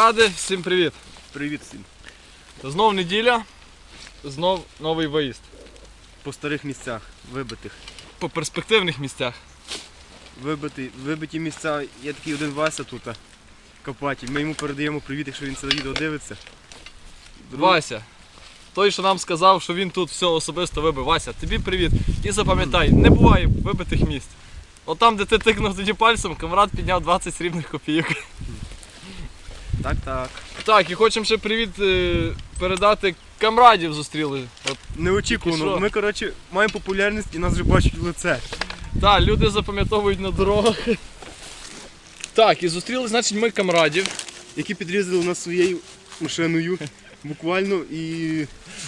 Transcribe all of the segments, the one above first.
Камради, всім привіт! Привіт всім. Знов неділя, знов новий виїзд. По старих місцях, вибитих. По перспективних місцях. Вибиті, вибиті місця. Є такий один Вася тут, Копатій. Ми йому передаємо привіт, якщо він це відео дивиться. Друг- Вася, той, що нам сказав, що він тут все особисто вибив. Вася, тобі привіт. І запам'ятай, не буває вибитих місць. От там, де ти тикнув тоді пальцем, камрад підняв 20 срібних копійок. Так, так. Так, і хочемо ще привіт е, передати камрадів зустріли. От, Неочікувано. Ми, коротше, маємо популярність і нас вже бачать в лице. та, люди запам'ятовують на дорогах. Так, і зустріли, значить, ми камрадів. Які підрізали нас своєю машиною. Буквально і.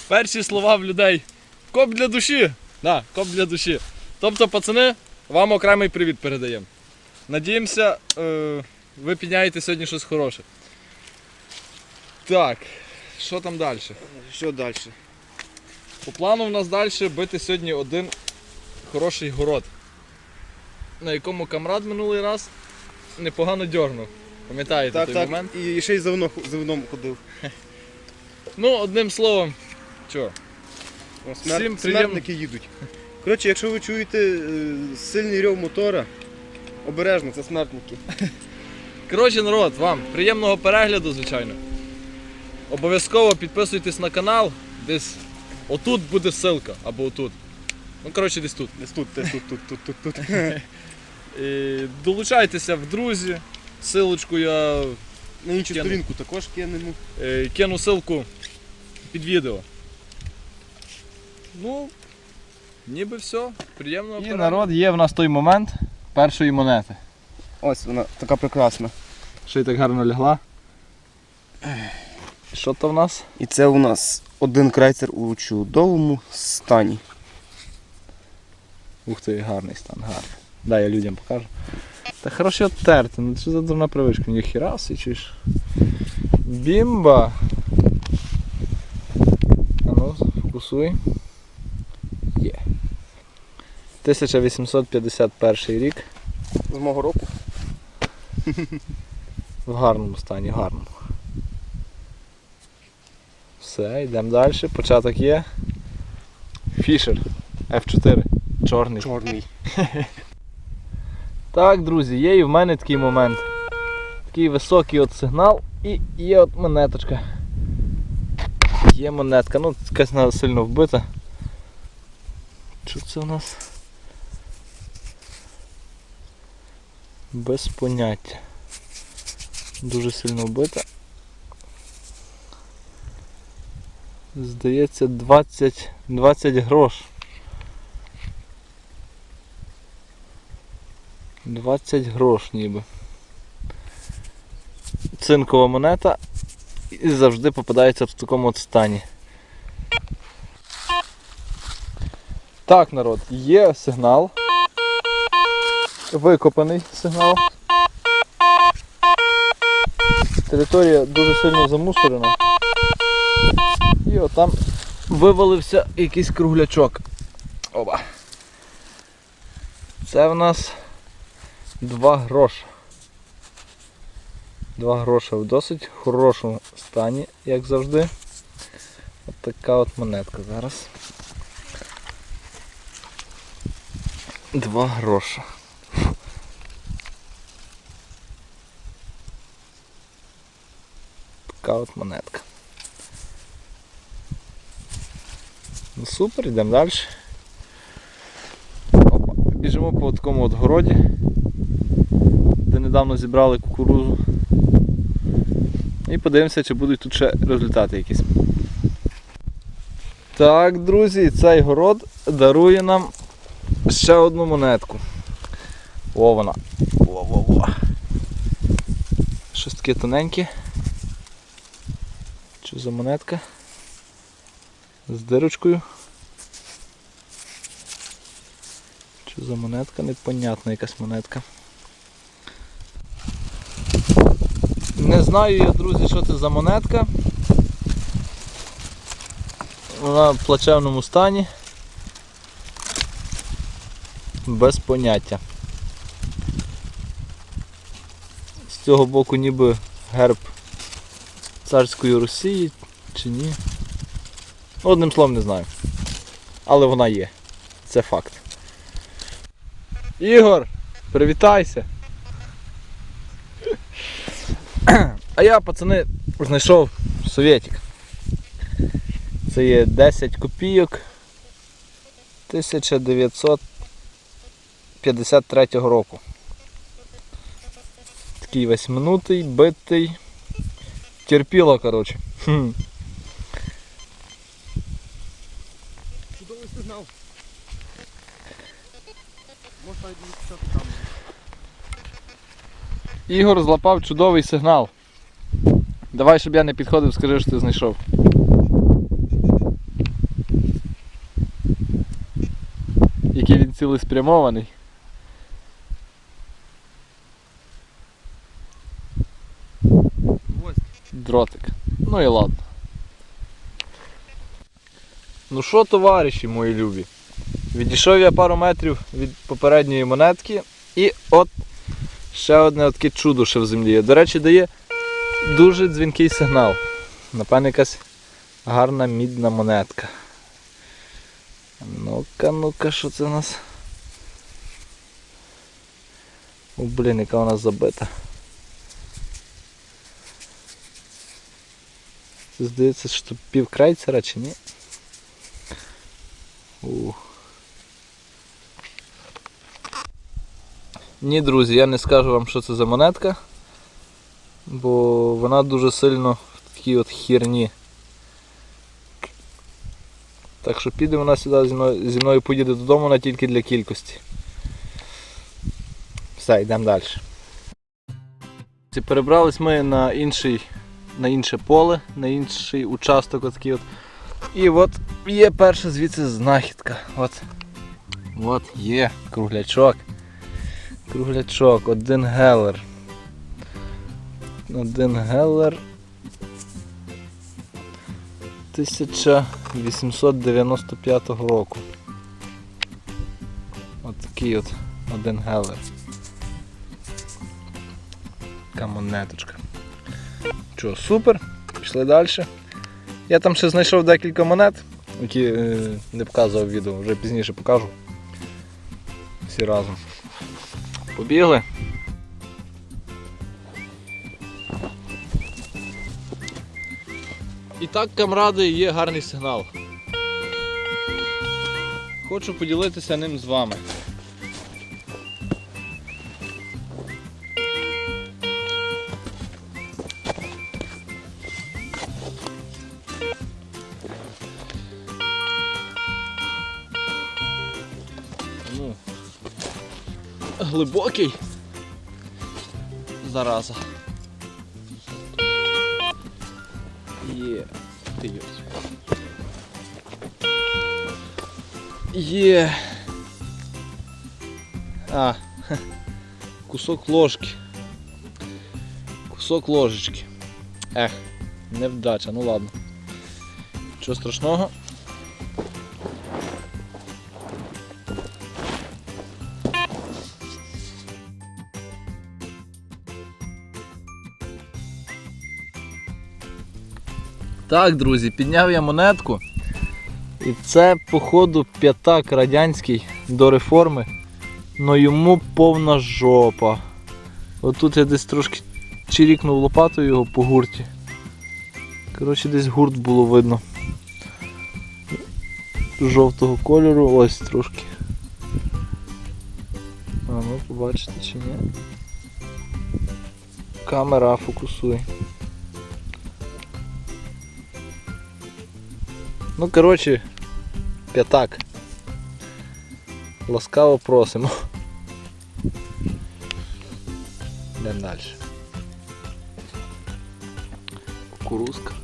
Перші слова в людей. Коп для душі. Да, коп для душі. Тобто, пацани, вам окремий привіт передаємо. Надіємося, е, ви підняєте сьогодні щось хороше. Так, що там далі? Що далі? По плану в нас далі бити сьогодні один хороший город, на якому камрад минулий раз непогано дьорнув. Пам'ятаєте Так, той так. момент? І ще й за вино- за вином ходив. Ну, одним словом, що, О, Всім Смер... приємно. Смертники їдуть. Коротше, якщо ви чуєте е, сильний рев мотора, обережно, це смертники. Коротше, народ, вам приємного перегляду, звичайно. Обов'язково підписуйтесь на канал. Десь отут буде ссылка, або отут. Ну, коротше, десь тут. Десь тут, десь тут, тут, тут, тут, тут. І долучайтеся в друзі. Силочку я На іншу Кину. сторінку також кинемо. е, кину ссылку під відео. Ну, ніби все. Приємного І перегляду. народ є в нас той момент першої монети. Ось вона така прекрасна. Що й так гарно лягла. Що то в нас? І це у нас один крейцер у чудовому стані. Ух ти, гарний стан, гарний. Дай я людям покажу. Та хорошо терти, ну що за дурна привичка, ні хірасі чи ж. Бімба. А ну, фокусуй. Є. 1851 рік. З мого року. В гарному стані, гарному. Все, йдемо далі. Початок є. Фішер F4. Чорний. Чорний. Так, друзі, є і в мене такий момент. Такий високий от сигнал і є от монеточка. Є монетка, ну якась вона сильно вбита. Що це у нас? Без поняття. Дуже сильно вбита. Здається 20, 20 грош. 20 грош ніби. Цинкова монета і завжди попадається в такому от стані. Так, народ, є сигнал. Викопаний сигнал. Територія дуже сильно замусорена. І отам вивалився якийсь круглячок. Оба. Це в нас Два гроша. Два гроша в досить хорошому стані, як завжди. От така от монетка зараз. Два гроша. Така от монетка. Ну супер, йдемо далі. Опа, біжимо по такому от городі де недавно зібрали кукурузу. І подивимося, чи будуть тут ще результати якісь. Так, друзі, цей город дарує нам ще одну монетку. О, вона. Во-во-во. Щось таке тоненьке. Що за монетка? З дирочкою. Що за монетка? Непонятна якась монетка. Не знаю я, друзі, що це за монетка. Вона в плачевному стані. Без поняття. З цього боку ніби герб царської Росії чи ні. Одним словом не знаю. Але вона є. Це факт. Ігор, привітайся. А я, пацани, знайшов совєтик. Це є 10 копійок 1953 року. Такий восьминутий, битий. Терпіло, коротше. Хм. Чудовий сигнал. Можна навіть там. Ігор злапав чудовий сигнал. Давай, щоб я не підходив, скажи, що ти знайшов. Який він цілеспрямований. Дротик. Ну і ладно. Ну що, товариші мої любі? Відійшов я пару метрів від попередньої монетки і от ще одне таке чудо ще в землі. є. До речі, дає дуже дзвінкий сигнал. Напевно, якась гарна мідна монетка. Ну-ка, ну-ка, що це в нас? О, блін, яка вона забита. Це здається, що пів крейцера чи ні? Ух. Ні, друзі, я не скажу вам, що це за монетка, бо вона дуже сильно в такій от херні. Так що піде вона сюди зі мною, зі мною поїде додому вона тільки для кількості. Все, йдемо далі. Перебрались ми на інший, на інше поле, на інший участок отакий от. І от є перша звідси знахідка. От. От є круглячок. Круглячок, один гелер. Один гелер. 1895 року. От такий от один гелер. Така монеточка. Що, супер, пішли далі. Я там ще знайшов декілька монет, які е, не показував відео, вже пізніше покажу. Всі разом. Побігли. І так, камради, є гарний сигнал. Хочу поділитися ним з вами. Глибокий. Зараза. Є. Ти. Є. А, хе. кусок ложки. Кусок ложечки. Ех, невдача, ну ладно. Чого страшного? Так, друзі, підняв я монетку. І це, походу, п'ятак радянський до реформи. Но йому повна жопа. Отут я десь трошки чирікнув лопатою його по гурті. Коротше, десь гурт було видно. Жовтого кольору, ось трошки. А ну побачите чи ні. Камера фокусує. Ну, коротше, п'ятак. Ласкаво просимо. Йдемо далі. Кукурузка.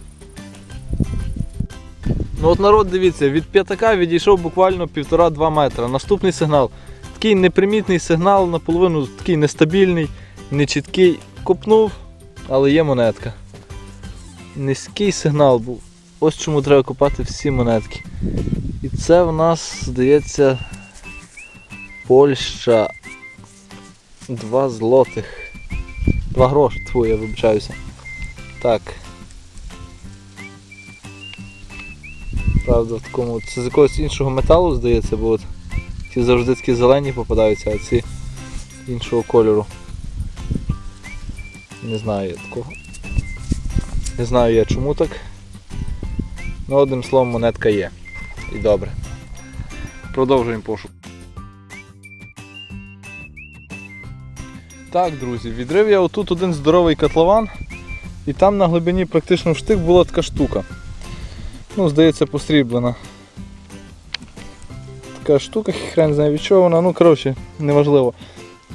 Ну от народ, дивіться, від п'ятака відійшов буквально 1,5-2 метра. Наступний сигнал. Такий непримітний сигнал, наполовину такий нестабільний, нечіткий. Копнув, але є монетка. Низький сигнал був. Ось чому треба купати всі монетки. І це в нас, здається, Польща Два злотих. Два гроші, тьфу, я вибачаюся. Так. Правда, в такому... Це з якогось іншого металу, здається, бо от ті завжди такі зелені попадаються, а ці іншого кольору. Не знаю я такого. Не знаю я чому так. Ну, одним словом, монетка є. І добре. Продовжуємо пошук. Так, друзі, відрив я отут один здоровий котлован, і там на глибині практично в штик була така штука. Ну, здається, посріблена. Така штука, хрен знає від чого вона, ну коротше, неважливо.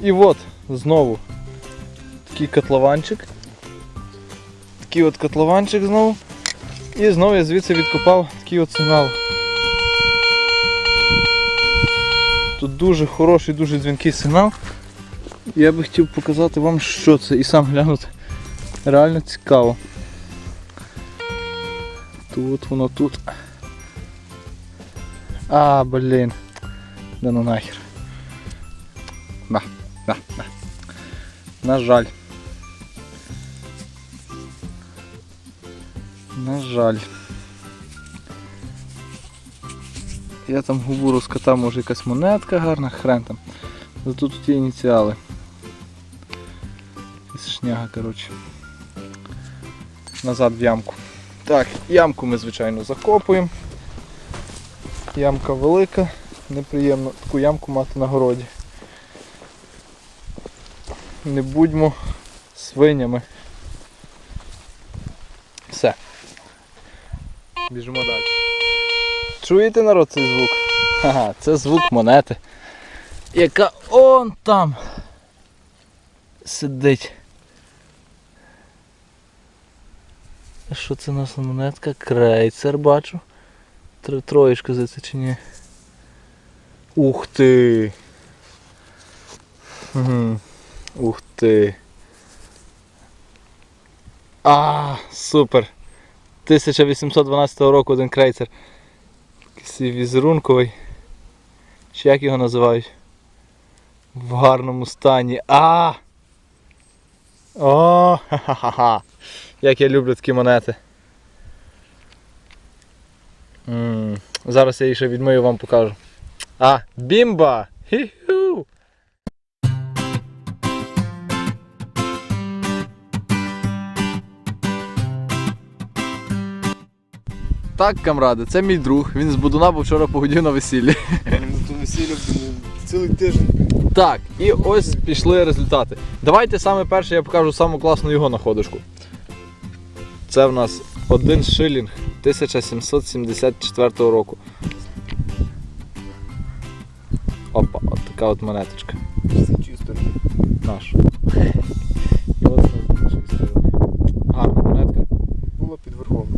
І от знову такий котлованчик. Такий от котлованчик знову. І знову я звідси відкопав такий от сигнал. Тут дуже хороший, дуже дзвінкий сигнал. Я би хотів показати вам, що це, і сам глянути. Реально цікаво. Тут воно тут. А, блін. Да ну нахер. Да, да, да. На жаль. На жаль. Я там губу розкатав, може якась монетка гарна, хрен там. Зато тут є ініціали. Якась шняга, коротше. Назад в ямку. Так, ямку ми, звичайно, закопуємо. Ямка велика, неприємно таку ямку мати на городі. Не будьмо свинями. Все. Біжимо далі. Чуєте народ цей звук? Ага, це звук монети. Яка он там сидить. Що це за монетка? Крейцер бачу. Тр- Троєчка здається чи ні? Ух ти! Ух ти. А, супер! 1812 року один крейцер. Якийсь візерунковий. Чи як його називають? В гарному стані. А! О, ха-ха-ха. Як я люблю такі монети. м Зараз я її ще відмию вам покажу. А, бімба! Хі-ху! Так, камради, це мій друг. Він з Будуна, бо вчора погодів на весіллі. Тут весілля цілий тиждень. Так, і ось пішли результати. Давайте саме перше я покажу саму класну його находочку. Це в нас один шилінг 1774 року. Опа, от така от монеточка. Це Чисто. Наша.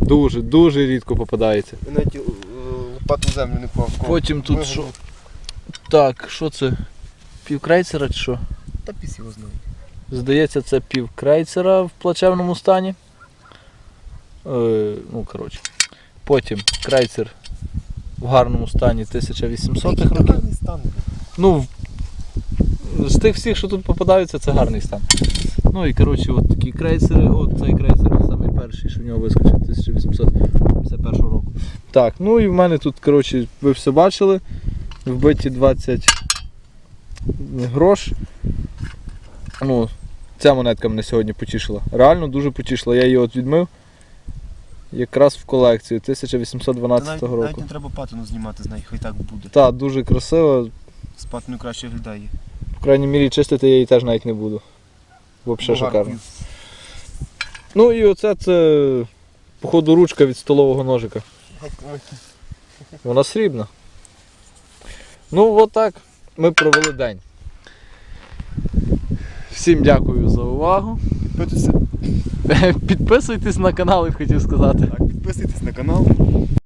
Дуже, дуже рідко попадається. Я навіть е, лопату землю не клав. Потім тут що? Так, що це? Півкрейцера чи що? Та піс його знає. Здається, це пів крейцера в плачевному стані. Е, ну, коротше. Потім крейцер в гарному стані 1800-х років. Гарний стан. Ну, з тих всіх, що тут попадаються, це гарний стан. Ну і коротше, от такі крейсери, от цей крейсер перший, що в нього вискочив 1851 року. Так, ну і в мене тут, коротше, ви все бачили. Вбиті 20 грош. Ну, ця монетка мене сьогодні потішила. Реально дуже потішила. Я її от відмив. Якраз в колекцію 1812 навіть, року. навіть не треба патину знімати з неї, хай так буде. Так, дуже красиво. З патиною краще виглядає. В крайній мірі чистити я її теж навіть не буду. Взагалі шикарно. Ну і оце це, походу, ручка від столового ножика. Вона срібна. Ну, отак ми провели день. Всім дякую за увагу. Підписуйтесь на канал, я хотів сказати. Так, підписуйтесь на канал.